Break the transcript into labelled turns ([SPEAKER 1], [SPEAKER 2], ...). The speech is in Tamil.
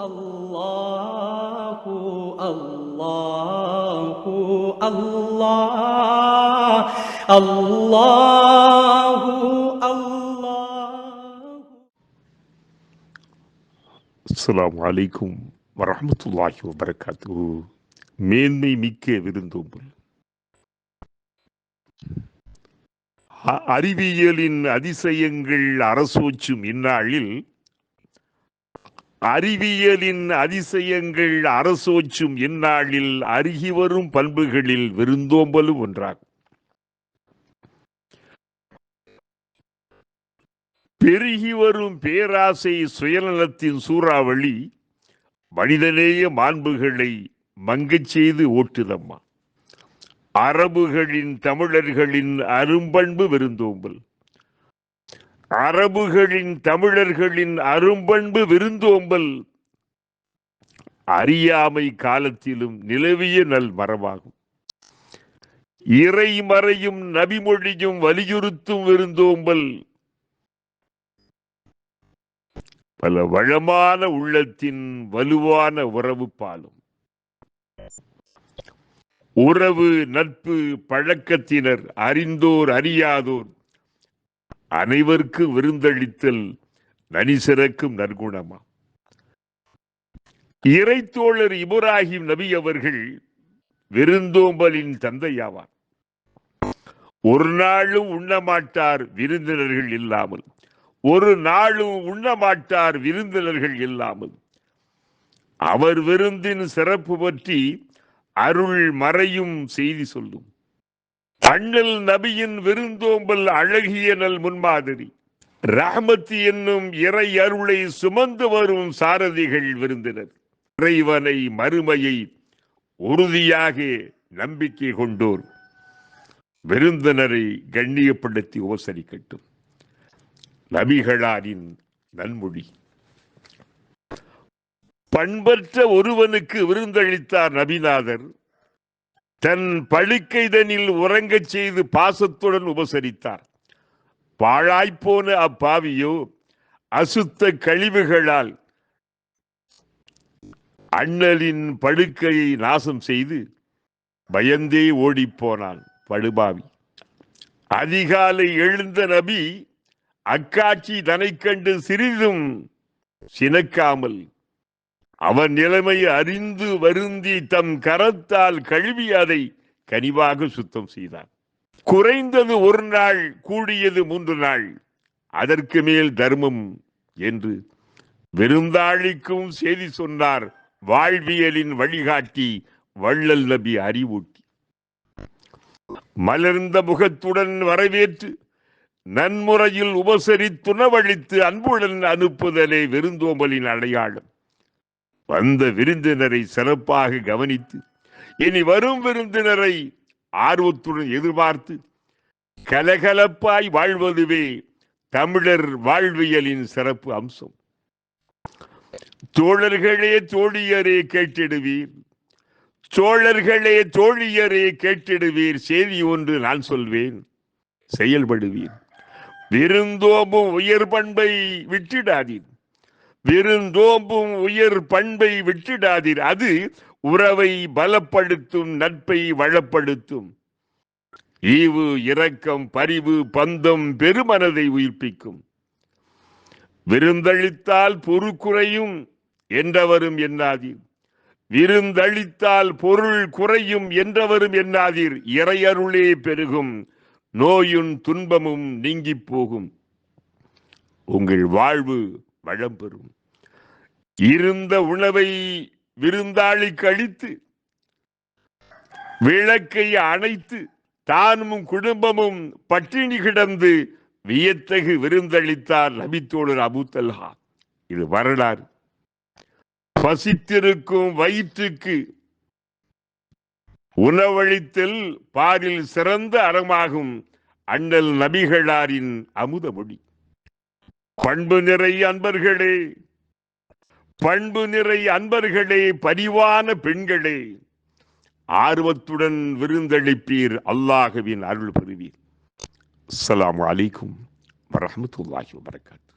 [SPEAKER 1] الله الله الله الله الله
[SPEAKER 2] அஸ்ஸலாமு அலைக்கும் வரஹ்மத்துல்லாஹி வபரகாத்துஹு மேன்மை மிக்க விருந்தோம்பல் அ- அறிவியலின் அதிசயங்கள் அரசோச்சும் இந்நாளில் அறிவியலின் அதிசயங்கள் அரசோச்சும் இந்நாளில் அருகி வரும் பண்புகளில் விருந்தோம்பலும் ஒன்றாகும். பெருகி வரும் பேராசை சுயநலத்தின் சூறாவளி மனிதநேய மாண்புகளை மங்கச் செய்து ஓட்டுதம்மா. அரபுகளின் தமிழர்களின் அரும்பண்பு விருந்தோம்பல். அரபுகளின் தமிழர்களின் அரும்பண்பு விருந்தோம்பல் அறியாமை காலத்திலும் நிலவிய நல் மரபாகும் இறைமறையும் நபிமொழியும் வலியுறுத்தும் விருந்தோம்பல். பல வளமான உள்ளத்தின் வலுவான உறவு பாலும். உறவு நட்பு பழக்கத்தினர் அறிந்தோர் அறியாதோர் அனைவருக்கு விருந்தளித்தல் நனி சிறக்கும் நற்குணமா இறைத்தோழர் இப்ராஹிம் நபி அவர்கள் விருந்தோம்பலின் தந்தையாவார். ஒரு நாளும் உண்ணமாட்டார் விருந்தினர்கள் இல்லாமல். ஒரு நாளும் உண்ணமாட்டார் விருந்தினர்கள் இல்லாமல். அவர் விருந்தின் சிறப்பு பற்றி அருள் மறையும் செய்தி சொல்லும். அண்ணல் நபியின் விருந்தோம்பல் அழகிய நல் முன்மாதிரி. ரஹமத்து என்னும் இறை அருளை சுமந்து வரும் சாரதிகள் விருந்தினர். இறைவனை மறுமையை உறுதியாக நம்பிக்கை கொண்டோர். விருந்தினரை கண்ணியப்படுத்தி உபசரிக்கட்டும். நபிகளாரின் நன்மொழி. பண்பற்ற ஒருவனுக்கு விருந்தளித்தார் நபிநாதர். தன் படுக்கைதனில் உறங்கச் செய்து பாசத்துடன் உபசரித்தார். பாழாய்ப்போன அப்பாவியோ அசுத்த கழிவுகளால் அண்ணலின் படுக்கையை நாசம் செய்து பயந்தே ஓடிப்போனான் படுபாவி. அதிகாலை எழுந்த நபி அக்காட்சி தனைக் கண்டு சிறிதும் சினக்காமல் அவன் நிலைமை அறிந்து வருந்தி தம் கரத்தால் கழுவி அதை கனிவாக சுத்தம் செய்தான். குறைந்தது ஒரு நாள் கூடியது மூன்று நாள். அதற்கு மேல் தர்மம் என்று விருந்தாளிக்கும் செய்தி சொன்னார் வாழ்வியலின் வழிகாட்டி வள்ளல் நபி அறிவூட்டி. மலர்ந்த முகத்துடன் வரவேற்று நன்முறையில் உபசரித்துணவழித்து அன்புடன் அனுப்புதலே விருந்தோம்பலின் அடையாளம். வந்த விருந்தினரை சிறப்பாக கவனித்து இனி வரும் விருந்தினரை ஆர்வத்துடன் எதிர்பார்த்து கலகலப்பாய் வாழ்வதுவே தமிழர் வாழ்வியலின் சிறப்பு அம்சம். தோழர்களே தோழியரே கேட்டிடுவீர். சோழர்களே தோழியரே கேட்டிடுவீர். செய்தி ஒன்று நான் சொல்வேன். செயல்படுவீர். விருந்தோம்பும் உயர் பண்பை விட்டிடாதீர். விருந்தோம்பும் உயர் பண்பை விட்டிடாதீர். அது உறவை பலப்படுத்தும் நட்பை வளப்படுத்தும். ஈவு இரக்கம் பரிவு பந்தம் பெருமனதை உயிர்ப்பிக்கும். விருந்தளித்தால் பொறுக்குறையும் என்றவரும் எண்ணாதீர். விருந்தளித்தால் பொருள் குறையும் என்றவரும் எண்ணாதீர். இறையருளே பெருகும் நோயும் துன்பமும் நீங்கிப் போகும். உங்கள் வாழ்வு வளம் பெறும் இருந்த உணவை விருந்தாளி கழித்து விளக்கை அணைத்து தானும் குடும்பமும் பட்டினி கிடந்து வியத்தகு விருந்தளித்தார் நபித்தோழர் அபுத்தல்ஹா இது வரலாறு. பசித்திருக்கும் வயிற்றுக்கு உணவளித்தல் பாரில் சிறந்த அறமாகும் அண்ணல் நபிகளாரின் அமுத மொழி பண்பு நிறை அன்பர்களே பண்பு நிறை அன்பர்களே பரிவான பெண்களே ஆர்வத்துடன் விருந்தளிப்பீர் அல்லாஹுவின் அருள் பெறுவீர் அஸ்ஸலாமு வலைக்கும் வரமத்துல்லாஹி வரகாத்து